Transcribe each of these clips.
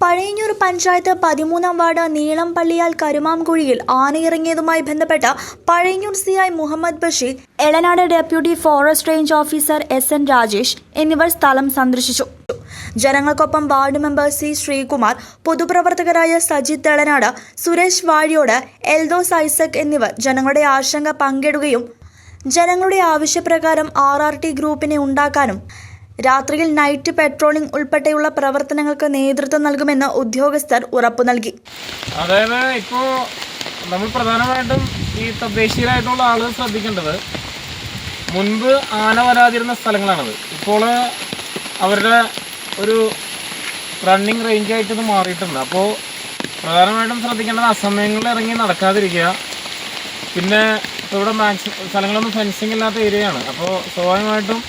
പഴയന്നൂർ പഞ്ചായത്ത് പതിമൂന്നാം വാർഡ് നീളംപള്ളിയാൽ കരുമാംകുഴിയിൽ ആനയിറങ്ങിയതുമായി ബന്ധപ്പെട്ട് Pazhayannur C I Muhammad Basheer Elanad deputy forest range officer S N Rajesh എന്നിവർ സ്ഥലം സന്ദർശിച്ചു. ജനങ്ങൾക്കൊപ്പം വാർഡ് മെമ്പർ സി ശ്രീകുമാർ പൊതുപ്രവർത്തകരായ സജിത് എളനാട് സുരേഷ് വാഴിയോട് എൽദോസ് ഐസക് എന്നിവർ ജനങ്ങളുടെ ആശങ്ക പങ്കിടുകയും ജനങ്ങളുടെ ആവശ്യപ്രകാരം ആർ ആർ ടി ഗ്രൂപ്പിനെ ഉണ്ടാക്കാനും രാത്രിയിൽ നൈറ്റ് പെട്രോളിംഗ് ഉൾപ്പെടെയുള്ള പ്രവർത്തനങ്ങൾക്ക് നേതൃത്വം നൽകുമെന്ന് ഉദ്യോഗസ്ഥർ ഉറപ്പു നൽകി. അതായത് ഇപ്പോൾ നമ്മൾ പ്രധാനമായിട്ടും ഈ തദ്ദേശീയരായിട്ടുള്ള ആളുകൾ ശ്രദ്ധിക്കേണ്ടത് മുൻപ് ആന വരാതിരുന്ന സ്ഥലങ്ങളാണത്. ഇപ്പോൾ അവരുടെ ഒരു റണ്ണിങ് റേഞ്ച് ആയിട്ട് ഇത് മാറിയിട്ടുണ്ട്. അപ്പോൾ പ്രധാനമായിട്ടും ശ്രദ്ധിക്കേണ്ടത് അസമയങ്ങളിൽ ഇറങ്ങി നടക്കാതിരിക്കുക. പിന്നെ ഇവിടെ മാക്സിമം സ്ഥലങ്ങളൊന്നും ഫെൻസിങ് ഇല്ലാത്ത ഏരിയയാണ് അപ്പോൾ സ്വാഭാവികമായിട്ടും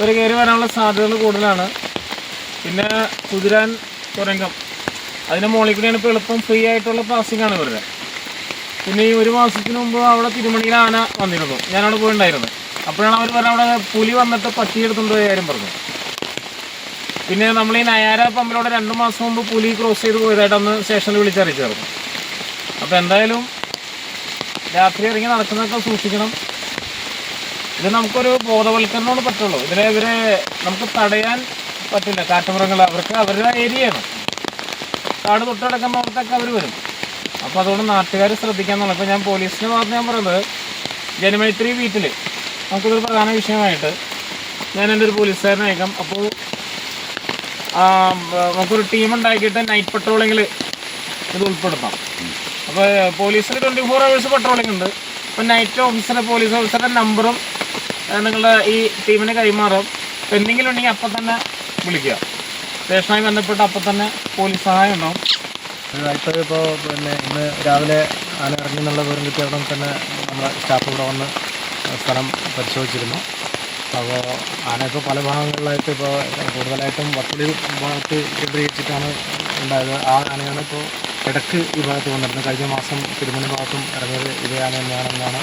ഒരു കയറി വരാനുള്ള സാധ്യതകൾ കൂടുതലാണ്. പിന്നെ കുതിരാൻ തുരങ്കം. അതിന്റെ മുകളിൽ കൂടിയാണ് ഇപ്പോൾ എളുപ്പം ഫ്രീ ആയിട്ടുള്ള പാസിംഗ് ആണ് ഇവരുടെ. പിന്നെ ഈ ഒരു മാസത്തിന് മുമ്പ് അവിടെ തിരുമണിയിൽ ആന വന്നിരുന്നു. ഞാനവിടെ പോയിട്ടുണ്ടായിരുന്നു അപ്പോഴാണ് അവർ പറഞ്ഞ അവിടെ പുലി വന്നിട്ട് പട്ടി എടുത്തുകൊണ്ട് കാര്യം പറഞ്ഞു. പിന്നെ നമ്മൾ ഈ നയാര പമ്പിലൂടെ രണ്ട് മാസം മുമ്പ് പുലി ക്രോസ് ചെയ്ത് പോയതായിട്ട് അന്ന് സ്റ്റേഷനിൽ വിളിച്ചറിയിച്ചായിരുന്നു. അപ്പോൾ എന്തായാലും രാത്രി ഇറങ്ങി നടക്കുന്നതൊക്കെ സൂക്ഷിക്കണം. ഇത് നമുക്കൊരു ബോധവൽക്കരണമാണ് പറ്റുള്ളൂ. ഇതിനെ ഇവരെ നമുക്ക് തടയാൻ പറ്റില്ല. കാട്ടുമൃഗങ്ങൾ അവർക്ക് അവരുടെ ഏരിയയാണ്. കാട് തൊട്ടടക്കുന്നവർക്കൊക്കെ അവർ വരും. അപ്പോൾ അതുകൊണ്ട് നാട്ടുകാർ ശ്രദ്ധിക്കാന്നുള്ളത് ഇപ്പോൾ ഞാൻ പോലീസിന് ഭാഗത്ത് ഞാൻ പറയുന്നത് ജനമൈത്രി വീട്ടിൽ നമുക്കിതൊരു പ്രധാന വിഷയമായിട്ട് ഞാൻ എന്റെ ഒരു പോലീസുകാരനെ അയക്കാം. അപ്പോൾ നമുക്കൊരു ടീം ഉണ്ടാക്കിയിട്ട് നൈറ്റ് പട്രോളിങ്ങിൽ ഇത് ഉൾപ്പെടുത്താം. അപ്പോൾ പോലീസിൽ ട്വന്റി ഫോർ അവേഴ്സ് പട്രോളിംഗ് ഉണ്ട്. അപ്പോൾ നൈറ്റ് ഓഫീസറെ പോലീസ് ഓഫീസറുടെ നമ്പറും നിങ്ങളുടെ ഈ ടീമിന് കൈമാറും. എന്തെങ്കിലും ഉണ്ടെങ്കിൽ അപ്പം തന്നെ വിളിക്കുക. സ്റ്റേഷനുമായി ബന്ധപ്പെട്ട് അപ്പം തന്നെ പോലീസ് സഹായം ഉണ്ടാവും. ഇപ്പോൾ ഇപ്പോൾ പിന്നെ ഇന്ന് രാവിലെ ആന ഇറങ്ങി എന്നുള്ള വിവരം കിട്ടിയ അവിടെ തന്നെ നമ്മുടെ സ്റ്റാഫ് ഇവിടെ വന്ന് സ്ഥലം പരിശോധിച്ചിരുന്നു. അപ്പോൾ ആന ഇപ്പോൾ പല ഭാഗങ്ങളിലായിട്ട് ഇപ്പോൾ കൂടുതലായിട്ടും വട്ടലി ഭാഗത്ത് കേന്ദ്രീകരിച്ചിട്ടാണ് ഉണ്ടായത്. ആ ആനയാണ് ഇപ്പോൾ ഇടയ്ക്ക് ഈ ഭാഗത്ത് വന്നിരുന്നു. കഴിഞ്ഞ മാസം തിരുമണി ഭാഗത്തും ഇറങ്ങിയത് ഇവയാണ് ആന തന്നെയാണെന്നാണ്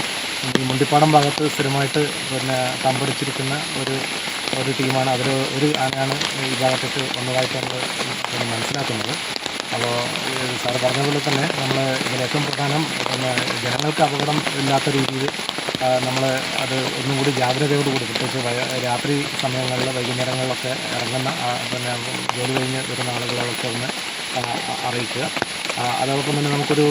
ഈ മുണ്ടിപ്പാടം ഭാഗത്ത് സ്ഥിരമായിട്ട് പിന്നെ തമ്പടിച്ചിരിക്കുന്ന ഒരു ഒരു ടീമാണ്. അവർ ഒരു ആനയാണ് ഈ ഭാഗത്തേക്ക് വന്നതായിട്ട് നമ്മൾ പിന്നെ മനസ്സിലാക്കുന്നത്. അപ്പോൾ സാർ പറഞ്ഞ പോലെ തന്നെ നമ്മൾ ഇതിൽ ഏറ്റവും പ്രധാനം പിന്നെ ജനങ്ങൾക്ക് അപകടം ഇല്ലാത്ത രീതിയിൽ നമ്മൾ അത് ഒന്നും കൂടി ജാഗ്രതയോടുകൂടി പ്രത്യേകിച്ച് രാത്രി സമയങ്ങളിൽ വൈകുന്നേരങ്ങളിലൊക്കെ ഇറങ്ങുന്ന പിന്നെ ജോലി കഴിഞ്ഞ് വരുന്ന ആളുകളൊക്കെ ഒന്ന് അറിയിക്കുക. അതോടൊപ്പം തന്നെ നമുക്കൊരു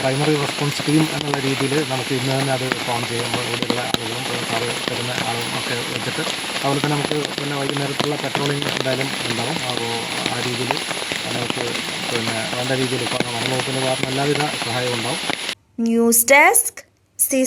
പ്രൈമറി റെസ്പോൺസ് ടീം എന്നുള്ള രീതിയിൽ നമുക്ക് ഇന്ന് തന്നെ അത് ഫോൺ ചെയ്യുമ്പോൾ ഇവിടെയുള്ള ആളുകളും സാറ് തരുന്ന ആളും ഒക്കെ വെച്ചിട്ട് അതുപോലെ തന്നെ നമുക്ക് പിന്നെ വൈകുന്നേരത്തുള്ള പെട്രോളിംഗ് എന്തായാലും ഉണ്ടാവും. അപ്പോൾ ആ രീതിയിൽ നമുക്ക് പിന്നെ വേണ്ട രീതിയിൽ ഇപ്പോൾ വനംവകുപ്പിന്റെ ഭാഗത്തുനിന്ന് എല്ലാവിധ സഹായവും ഉണ്ടാവും. News desk C